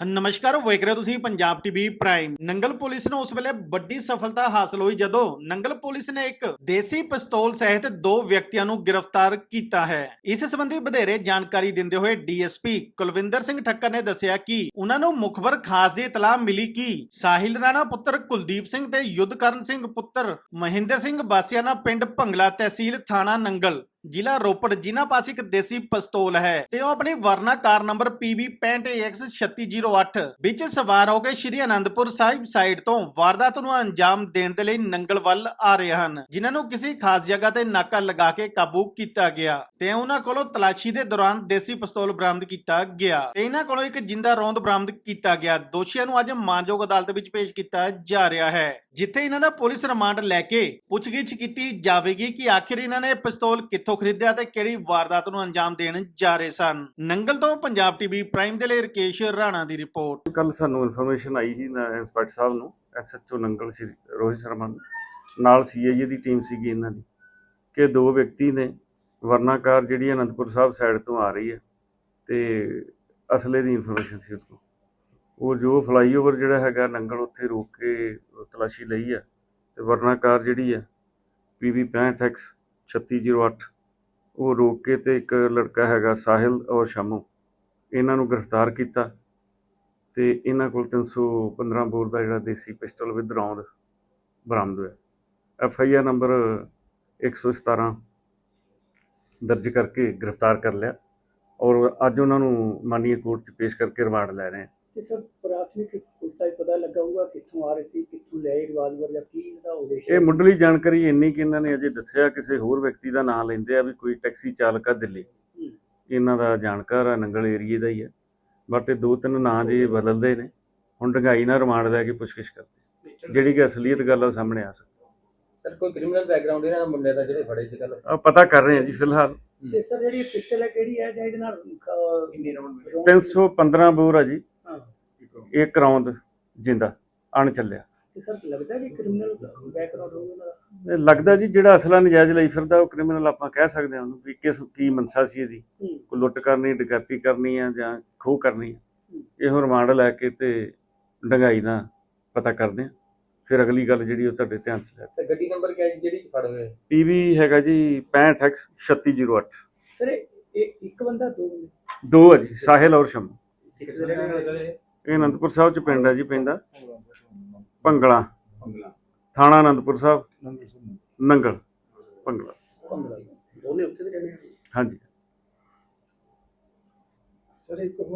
ਨਮਸਕਾਰ, ਵੇਖ ਰਹੇ ਹੋ ਤੁਸੀਂ Punjab TV prime. Nangal police ਨੂੰ ਉਸ ਵੇਲੇ ਵੱਡੀ ਸਫਲਤਾ ਹਾਸਲ ਹੋਈ ਜਦੋਂ ਨੰਗਲ ਪੁਲਿਸ ਨੇ ਇੱਕ ਦੇਸੀ ਪਿਸਤੌਲ ਸਹਿਤ ਦੋ ਵਿਅਕਤੀਆਂ ਨੂੰ ਗ੍ਰਿਫਤਾਰ ਕੀਤਾ ਹੈ। ਇਸ ਸੰਬੰਧੀ ਵਧੇਰੇ ਜਾਣਕਾਰੀ ਦਿੰਦੇ ਹੋਏ ਡੀਐਸਪੀ ਕੁਲਵਿੰਦਰ ਸਿੰਘ ਠੱਕਰ ਨੇ ਦੱਸਿਆ ਕਿ ਉਹਨਾਂ ਨੂੰ ਮੁਖਬਰ ਖਾਸ ਦੀ ਇਤਲਾਹ ਮਿਲੀ ਕਿ ਸਾਹਿਲ ਰਾਣਾ ਪੁੱਤਰ ਕੁਲਦੀਪ ਸਿੰਘ ਤੇ ਯੁੱਧਕਰਨ ਸਿੰਘ ਪੁੱਤਰ ਮਹਿੰਦਰ ਸਿੰਘ ਬਾਸੀਆਨਾ ਪਿੰਡ ਭੰਗਲਾ ਤਹਿਸੀਲ ਥਾਣਾ ਨੰਗਲ ਜ਼ਿਲ੍ਹਾ ਰੋਪੜ, ਜਿਨ੍ਹਾਂ ਪਾਸ ਇੱਕ ਦੇਸੀ ਪਿਸਤੌਲ ਹੈ ਤੇ ਉਹ ਆਪਣੀ ਵਰਨਾ ਕਾਰ ਨੰਬਰ PB 65AX3608 ਵਿੱਚ ਸਵਾਰ ਹੋ ਕੇ ਸ਼੍ਰੀ ਅਨੰਦਪੁਰ ਸਾਹਿਬ ਸਾਈਡ ਤੋਂ ਵਾਰਦਾਤ ਨੂੰ ਅੰਜਾਮ ਦੇਣ ਦੇ ਲਈ ਨੰਗਲ ਵੱਲ ਆ ਰਹੇ ਹਨ, ਜਿਨ੍ਹਾਂ ਨੂੰ ਕਿਸੇ ਖਾਸ ਜਗ੍ਹਾ ਤੇ ਨਾਕਾ ਲਗਾ ਕੇ ਕਾਬੂ ਕੀਤਾ ਗਿਆ ਤੇ ਉਹਨਾਂ ਕੋਲੋਂ ਤਲਾਸ਼ੀ ਦੇ ਦੌਰਾਨ ਦੇਸੀ ਪਿਸਤੌਲ ਬਰਾਮਦ ਕੀਤਾ ਗਿਆ ਤੇ ਇਹਨਾਂ ਕੋਲੋਂ ਇੱਕ ਜਿੰਦਾ ਰੋਂਦ ਬਰਾਮਦ ਕੀਤਾ ਗਿਆ। ਦੋਸ਼ੀਆਂ ਨੂੰ ਅੱਜ ਮਾਨਯੋਗ ਅਦਾਲਤ ਵਿੱਚ ਪੇਸ਼ ਕੀਤਾ ਜਾ ਰਿਹਾ ਹੈ। ਜਿੱਥੇ ਇਹਨਾਂ ਦਾ ਪੁਲਿਸ ਰਿਮਾਂਡ ਲੈ ਕੇ ਪੁੱਛਗਿੱਛ ਕੀਤੀ ਜਾਵੇਗੀ ਕਿ ਆਖਿਰ ਇਹਨਾਂ ਨੇ ਪਿਸਤੌਲ ਕਿੱਥੋਂ ਖਰੀਦਿਆ ਤੇ ਕਿਹੜੀ ਵਾਰਦਾਤ ਨੂੰ ਅੰਜਾਮ ਦੇਣ ਜਾ ਰਹੇ ਸਨ। ਨੰਗਲ ਤੋਂ ਪੰਜਾਬ ਟੀਵੀ ਪ੍ਰਾਈਮ ਦੇ ਲਈ ਰਕੇਸ਼ ਰਾਣਾ ਦੀ ਰਿਪੋਰਟ। ਕੱਲ ਸਾਨੂੰ ਇਨਫੋਰਮੇਸ਼ਨ ਆਈ ਸੀ ਇੰਸਪੈਕਟਰ ਸਾਹਿਬ ਨੂੰ, ਐਸਐਚਓ ਨੰਗਲ ਸ਼੍ਰੀ ਰੋਹਿਤ ਸ਼ਰਮਾ ਨਾਲ ਸੀਆਈਏ ਦੀ ਟੀਮ ਸੀਗੀ ਇਹਨਾਂ ਦੀ, ਕਿ ਦੋ ਵਿਅਕਤੀ ਨੇ ਵਰਨਾਕਾਰ ਜਿਹੜੀ ਅਨੰਦਪੁਰ ਸਾਹਿਬ ਸਾਈਡ ਤੋਂ ਆ ਰਹੀ ਹੈ ਤੇ ਅਸਲੇ ਦੀ ਇਨਫੋਰਮੇਸ਼ਨ ਸੀ ਉਹਦੇ ਕੋਲ ਉਹ ਜੋ ਫਲਾਈਓਵਰ ਜਿਹੜਾ ਹੈਗਾ ਨੰਗਲ ਉੱਥੇ ਰੋਕ ਕੇ ਤਲਾਸ਼ੀ ਲਈ ਹੈ ਤੇ ਵਰਨਾਕਾਰ ਜਿਹੜੀ ਹੈ PV 65X 3608 ਉਹ ਰੋਕ ਕੇ ਤੇ ਇੱਕ ਲੜਕਾ ਹੈਗਾ ਸਾਹਿਲ ਔਰ ਸ਼ਾਮੂ, ਇਹਨਾਂ ਨੂੰ ਗ੍ਰਿਫਤਾਰ ਕੀਤਾ ਤੇ ਇਹਨਾਂ ਕੋਲ 315 ਬੋਰ ਦਾ ਜਿਹੜਾ ਦੇਸੀ ਪਿਸਟਲ ਵਿਦ ਰੌਂਦ ਬਰਾਮਦ ਹੋਇਆ। ਐਫ ਆਈ ਆਰ ਨੰਬਰ 117 ਦਰਜ ਕਰਕੇ ਗ੍ਰਿਫਤਾਰ ਕਰ ਲਿਆ ਔਰ ਅੱਜ ਉਹਨਾਂ ਨੂੰ ਮਾਨੀਏ ਕੋਰਟ 'ਚ ਪੇਸ਼ ਕਰਕੇ ਰਿਮਾਂਡ ਲੈ ਰਹੇ ਤੇ ਸਰ ਪ੍ਰਾਥਮਿਕ ਪੁੱਛਤਾਛ ਪਤਾ ਲੱਗਾ ਹੋਊਗਾ ਕਿੱਥੋਂ ਆ ਰਹੇ ਸੀ ਕਿੱਥੋਂ ਲਿਆਏ ਰਿਵਾਲਵਰ ਜਾਂ ਕੀ ਇਹਦਾ ਉਦੇਸ਼ ਇਹ ਮੁੱਢਲੀ ਜਾਣਕਾਰੀ ਇੰਨੀ ਕਿ ਇਹਨਾਂ ਨੇ ਅਜੇ ਦੱਸਿਆ ਕਿਸੇ ਹੋਰ ਵਿਅਕਤੀ ਦਾ ਨਾਮ ਲੈਂਦੇ ਆ ਵੀ ਕੋਈ ਟੈਕਸੀ ਚਾਲਕ ਆ ਦਿੱਲੀ। ਇਹਨਾਂ ਦਾ ਜਾਣਕਾਰ ਆ ਨੰਗਲ ਏਰੀਏ ਦਾ ਹੀ ਹੈ ਬਟ ਇਹ ਦੋ ਤਿੰਨ ਨਾਂ ਜੇ ਬਦਲਦੇ ਨੇ ਹੁਣ ਡੰਗਾਈ ਨਾਲ ਰਿਮਾਂਡ ਲੈ ਕੇ ਪੁੱਛਗਿੱਛ ਕਰਦੇ ਜਿਹੜੀ ਕਿ ਅਸਲੀਅਤ ਗੱਲ ਆ ਸਾਹਮਣੇ ਆ ਸਕਦੀ। ਸਰ ਕੋਈ ਕ੍ਰਿਮੀਨਲ ਬੈਕਗ੍ਰਾਉਂਡ ਇਹਨਾਂ ਮੁੰਡੇ ਦਾ ਜਿਹੜੇ ਫੜੇ ਸੀ ਕੱਲ ਆ ਪਤਾ ਕਰ ਰਹੇ ਹਾਂ ਜੀ ਫਿਲਹਾਲ। ਤੇ ਸਰ ਜਿਹੜੀ ਪਿਸਟਲ ਹੈ ਕਿਹੜੀ ਹੈ ਜਾਂ ਇਹਦੇ ਨਾਲ ਕਿੰਨੇ ਰਾਉਂਡ 315 ਬੋਰ ਆ ਜੀ। ਹਾਂ ਇੱਕ ਰੌਂਦ ਜਿੰਦਾ ਅਣ ਚੱਲਿਆ। ਤੇ ਸਰ ਲੱਗਦਾ ਕਿ ਕ੍ਰਿਮੀਨਲ ਬੈਕਗ੍ਰਾਉਂਡ ਹੋਊਗਾ ਇਹਨਾਂ ਦਾ? ਇਹ ਲੱਗਦਾ ਜੀ ਜਿਹੜਾ ਅਸਲਾ ਨਜਾਇਜ਼ ਲਈ ਫਿਰਦਾ ਉਹ ਕ੍ਰਿਮੀਨਲ ਆਪਾਂ ਕਹਿ ਸਕਦੇ ਹਾਂ ਉਹਨੂੰ ਵੀ ਕਿਸ ਕੀ ਮਨਸਾ ਸੀ ਇਹਦੀ। ਕੋਈ ਲੁੱਟ ਕਰਨੀ ਡਕੈਤੀ ਕਰਨੀ ਆ ਜਾਂ ਖੋਹ ਕਰਨੀ ਇਹੋ ਰਿਮਾਂਡ ਲੈ ਕੇ ਤੇ ਡੰਗਾਈ ਦਾ ਪਤਾ ਕਰਦੇ ਆ। ਫਿਰ ਅਗਲੀ ਗੱਲ ਜਿਹੜੀ ਉਹ ਤੁਹਾਡੇ ਧਿਆਨ ਚ ਲੈ। ਤੇ ਗੱਡੀ ਨੰਬਰ ਜੀ ਜਿਹੜੀ ਚ ਫੜ ਹੋਏ? ਪੀਵੀ ਹੈਗਾ ਜੀ 65x 3608 ਸਰ ਇਹ ਇਹ ਇੱਕ ਬੰਦਾ ਦੋ ਬੰਦੇ? ਦੋ ਆ ਜੀ ਸਾਹਿਲ ਔਰ ਸ਼ਮ ਠੀਕ ਹੈ ਇਹ ਅਨੰਦਪੁਰ ਸਾਹਿਬ ਚ ਪਿੰਡ ਹੈ ਜੀ ਪੈਂਦਾ ਭੰਗਲਾ ਥਾਣਾ ਅਨੰਦਪੁਰ ਸਾਹਿਬ। ਨੰਗਲ। ਭੰਗਲਾ ਪੰਦਰਾਂ ਦੋਨੇ ਉੱਥੇ ਦੇ ਰਹਿਣੇ ਹਾਂਜੀ। ਸਰ ਇੱਕ